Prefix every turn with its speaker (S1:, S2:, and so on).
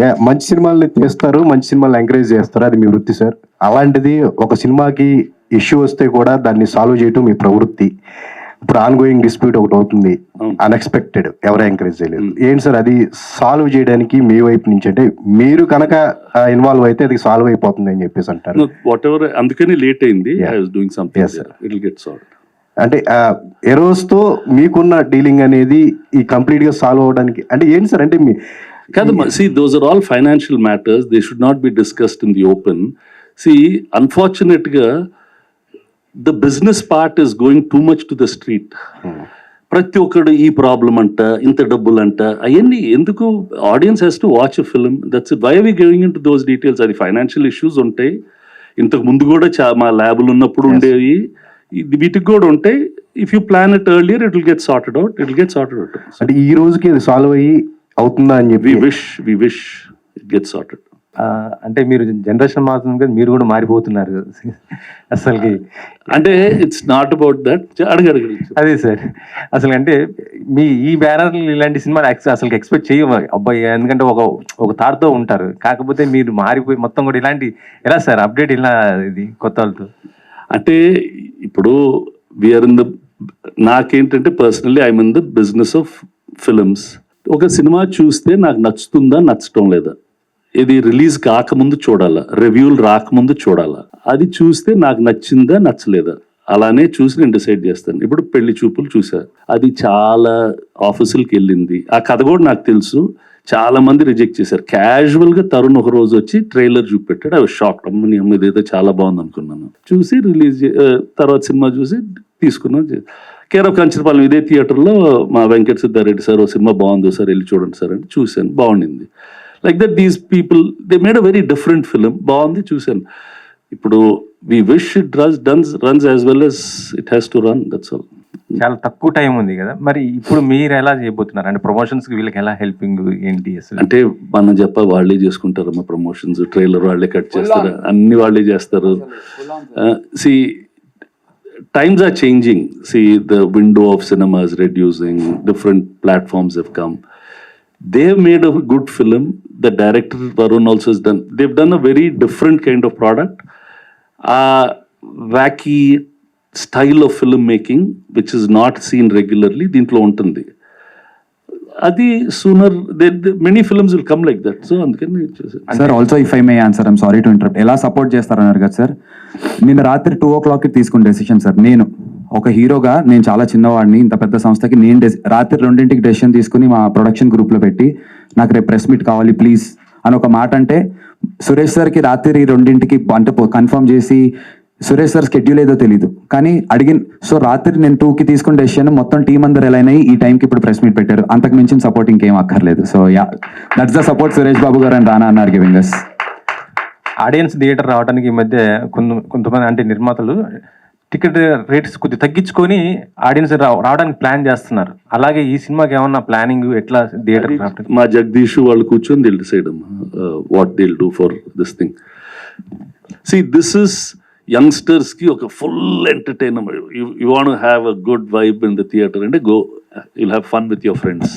S1: Yeah, మంచి సినిమాల్ని తీస్తారు మంచి సినిమాలు ఎంకరేజ్ చేస్తారు అది మీ వృత్తి సార్ అలాంటిది ఒక సినిమాకి ఇష్యూ వస్తే కూడా దాన్ని సాల్వ్ చేయటం మీ ప్రవృత్తి. ఇప్పుడు ఆన్ గోయింగ్ డిస్ప్యూట్ ఒకటి అవుతుంది. అన్ఎక్స్పెక్టెడ్ ఎవరు ఎంకరేజ్ చేయలేదు. ఏంటి సార్ అది సాల్వ్ చేయడానికి మీ వైపు నుంచి అంటే మీరు కనుక ఇన్వాల్వ్ అయితే అది సాల్వ్ అయిపోతుంది అని చెప్పేసి అంటారు.
S2: వాట్ ఎవర్ అందుకని లేట్ అయింది.
S1: Yeah.
S2: I was doing something. It get solve
S1: అంటే ఎరోస్తో మీకున్న డీలింగ్ అనేది ఈ కంప్లీట్గా సాల్వ్ అవడానికి అంటే ఏంటి సార్? అంటే మీ
S2: కాదు see those are all financial matters they should not be discussed in the open see అన్ఫార్చునేట్గా the business part is going too much to the street ప్రతి ఒక్కడు ఈ ప్రాబ్లం అంట ఇంత డబ్బులు అంట అవన్నీ ఎందుకు audience has to watch a film that's why we going into those details అది ఫైనాన్షియల్ ఇష్యూస్ ఉంటాయి ఇంతకు ముందు కూడా చా మా ల్యాబులు ఉన్నప్పుడు ఉండేవి. ఇది వీటికి కూడా ఉంటాయి if you plan it earlier it will get sorted out it will get sorted out
S1: అంటే ఈ రోజుకి అది సాల్వ్ అయ్యి అవుతుందా అని చెప్పి
S2: wish we wish it get sorted
S3: అంటే మీరు జనరేషన్ మారుతుంది కదా మీరు కూడా మారిపోతున్నారు అసలుకి.
S2: అంటే ఇట్స్ నాట్ అబౌట్ దట్ అడగ అడగ
S3: అదే సార్. అసలు అంటే మీ ఈ బ్యానర్ ఇలాంటి సినిమాలు అసలు ఎక్స్పెక్ట్ చేయము అబ్బాయి ఎందుకంటే ఒక ఒక థాట్తో ఉంటారు. కాకపోతే మీరు మారిపోయి మొత్తం కూడా ఇలాంటి ఎలా సార్ అప్డేట్ ఇలా ఇది కొత్త వాళ్ళతో?
S2: అంటే ఇప్పుడు విఆర్ ఇన్ ద నాకేంటంటే personally I'm in the business of films ఒక సినిమా చూస్తే నాకు నచ్చుతుందా నచ్చటం లేదా? ఇది రిలీజ్ కాకముందు చూడాలా? రివ్యూలు రాకముందు చూడాలా? అది చూస్తే నాకు నచ్చిందా నచ్చలేదా? అలానే చూసి నేను డిసైడ్ చేస్తాను. ఇప్పుడు పెళ్ళి చూపులు చూసా. అది చాలా ఆఫీసులకి వెళ్ళింది. ఆ కథ కూడా నాకు తెలుసు. చాలా మంది రిజెక్ట్ చేశారు. క్యాజువల్గా తరుణ్ ఒక రోజు వచ్చి ట్రైలర్ చూపెట్టాడు. అవి షాక్ అమ్మని అమ్మ ఇదైతే చాలా బాగుంది అనుకున్నాను. చూసి రిలీజ్ తర్వాత సినిమా చూసి తీసుకున్నాం. కేర్ ఆఫ్ కంచరపాలెం ఇదే థియేటర్లో మా వెంకట సిద్ధారెడ్డి సార్ ఓ సినిమా బాగుంది సార్ వెళ్ళి చూడండి సార్ అని చూశాను. బాగుండింది. Like that these people they made a very different film బాగుంది చూశాను. ఇప్పుడు we wish it runs done runs as well as it has to run that's all
S3: చాలా తక్కువ టైం ఉంది కదా. మరి ఇప్పుడు మీరు ఎలా చేయబోతున్నారు? అంటే ప్రమోషన్స్కి వీళ్ళకి ఎలా హెల్పింగ్ ఏంటి అసలు?
S2: అంటే మనం చెప్ప వాళ్ళే చేసుకుంటారు మా ప్రమోషన్స్ ట్రైలర్ వాళ్ళే కట్ చేస్తారు అన్ని వాళ్ళే చేస్తారు. See times are changing see the window of cinemas reducing different platforms have come they made a good film the director Varun also is done they've done a very different kind of product a wacky style of film making which is not seen regularly దీంట్లో ఉంటుంది. అది sooner many films will come like that so అందుకని
S4: sir also if I may answer I'm sorry to interrupt ఎలా support చేస్తారన్నారు కదా sir నిన్న రాత్రి two ఓ క్లాక్కి తీసుకున్న డెసిషన్ సార్ నేను ఒక హీరోగా నేను చాలా చిన్నవాడిని ఇంత పెద్ద సంస్థకి నేను డెసి- రాత్రి రెండింటికి డెసిషన్ తీసుకుని మా ప్రొడక్షన్ గ్రూప్లో పెట్టి నాకు రేపు ప్రెస్ మీట్ కావాలి ప్లీజ్ అని ఒక మాట అంటే సురేష్ సార్కి రాత్రి రెండింటికి అంటే కన్ఫర్మ్ చేసి సురేష్ సార్ స్కెడ్యూల్ ఏదో తెలీదు. కానీ అడిగిన సో రాత్రి నేను టూకి తీసుకున్న డెసిషన్ మొత్తం టీం అందరు ఎలా అయినాయి? ఈ టైంకి ఇప్పుడు ప్రెస్ మీట్ పెట్టారు. అంతకు మించిన సపోర్ట్ ఇంకేం అక్కర్లేదు. So yeah that's the support Suresh Babu garu and Rana అన్నారు గివింగ్ అస్
S3: ఆడియన్స్ థియేటర్ రావడానికి ఈ మధ్య కొంత కొంతమంది అంటే నిర్మాతలు టికెట్ రేట్స్ కొద్దిగా తగ్గించుకొని ఆడియన్స్ రావడానికి ప్లాన్ చేస్తున్నారు. అలాగే ఈ సినిమాకి ఏమన్నా ప్లానింగ్ ఎట్లా థియేటర్
S2: మా జగదీష్ వాళ్ళు కూర్చొని they'll decide what they'll do for this thing see this is యంగ్స్టర్స్కి ఒక full entertainment. You want have a good vibe in the theatre అంటే go you'll have fun with your friends.